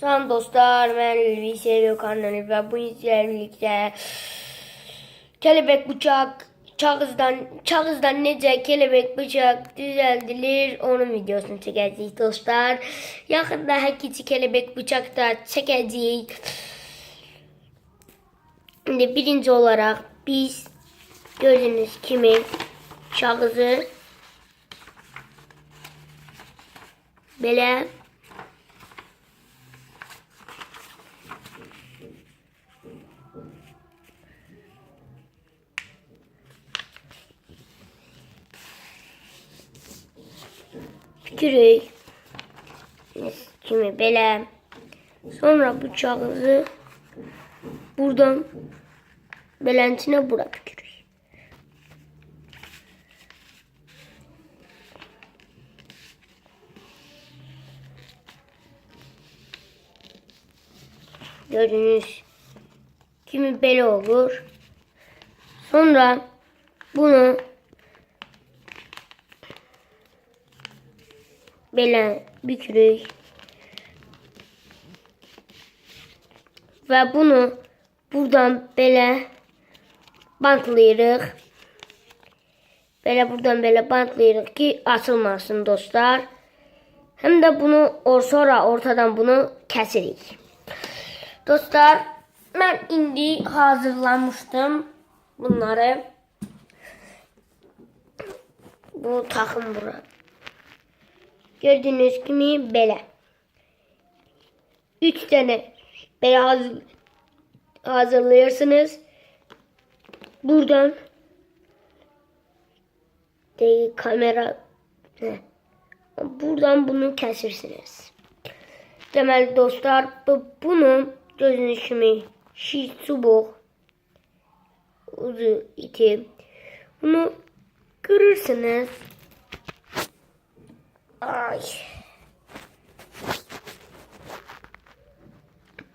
Salam dostlar, ben Ülvi Seviyor kanalı ve bu izlerle birlikte kelebek bıçak çağızdan çağızdan necə kelebek bıçak düzeldilir onun videosunu çəkəcəyik dostlar. Yaxında həqiqi kelebek bıçak da çəkəcəyik. Şimdi birinci olarak biz gördüğünüz kimi çağızı belə tükürük kimi belə sonra bıçağımızı buradan belentine bura tükürük. Gördüğünüz kimi belə olur. Sonra bunu belə bükürük. Və bunu buradan belə bantlayırıq. Belə buradan belə bantlayırıq ki, açılmasın dostlar. Həm də bunu or sonra ortadan bunu kəsirik. Dostlar, mən indi hazırlamışdım bunları. Bu takım bura. Gördüğünüz kimi belə. 3 tane belə hazır, hazırlayırsınız. Buradan değil kamera Heh. buradan bunu kesirsiniz. Deməli dostlar, bu, bunu gözünüz kimi şiş çubuq ucu iti bunu kırırsınız. Ay.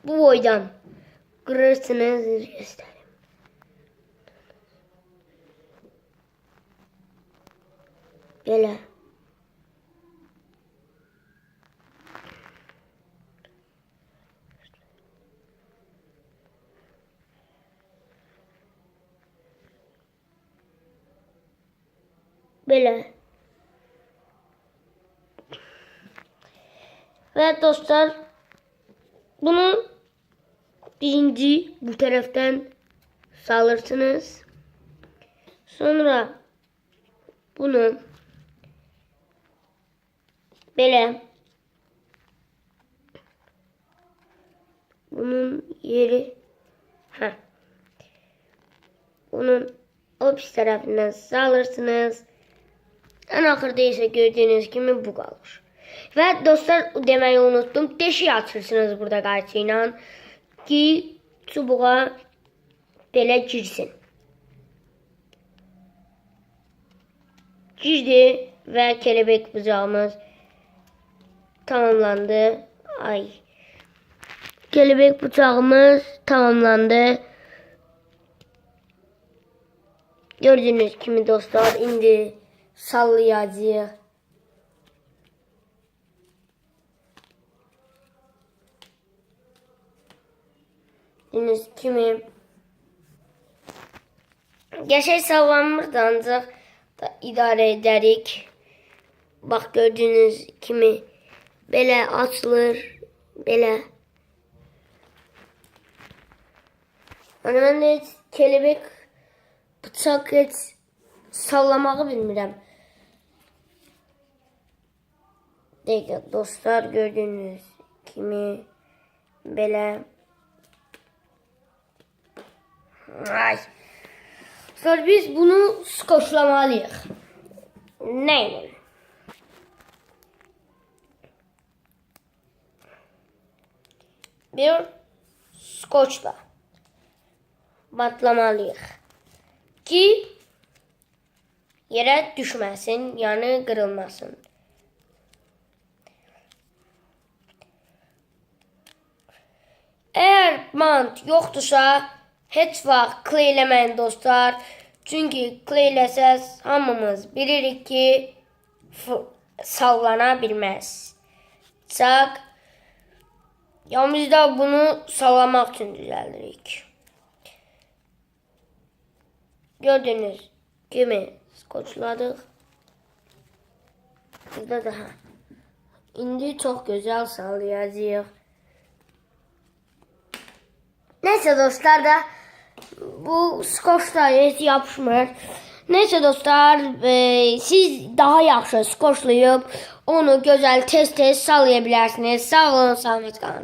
Bu boydan kırırsınız göstereyim. Böyle. Böyle. Ve dostlar bunu birinci bu taraftan salırsınız. Sonra bunu böyle bunun yeri ha bunun o pis tarafından salırsınız. En axırda isə gördüyünüz kimi bu qalır. Və dostlar deməyi unutdum. Deşik açırsınız burada qayçı ilə ki çubuğa belə girsin. Girdi və kelebek bıçağımız tamamlandı. Ay. Kelebek bıçağımız tamamlandı. Gördüğünüz kimi dostlar indi sallayacağıq. Gördüğünüz kimi Yaşay sallanmırdı ancaq da idarə edərik. Bax gördüyünüz kimi belə açılır, belə. Hani mən də heç kelebek bıçaq heç sallamağı bilmirəm. Dəqiqə dostlar gördüyünüz kimi belə Ay. Sonra biz bunu skoçlamalıyıq. Neyle? Bir skoçla batlamalıyıq ki yerə düşməsin, yəni qırılmasın. Eğer bant yoxdursa, heç vaxt kleyləməyin dostlar. Çünki kleyləsəz hamımız bilirik ki, sallana bilməz. Çaq Ya biz de bunu sağlamak için düzeldirik. Gördüğünüz gibi skoçladık. Burada daha. İndi çok güzel sallayacağız. Neyse dostlar da bu skoçla heç yapışmır. Neyse dostlar, e, siz daha yaxşı skoçlayıb onu gözəl tez-tez sallaya bilərsiniz. Sağ olun, salamat qalın.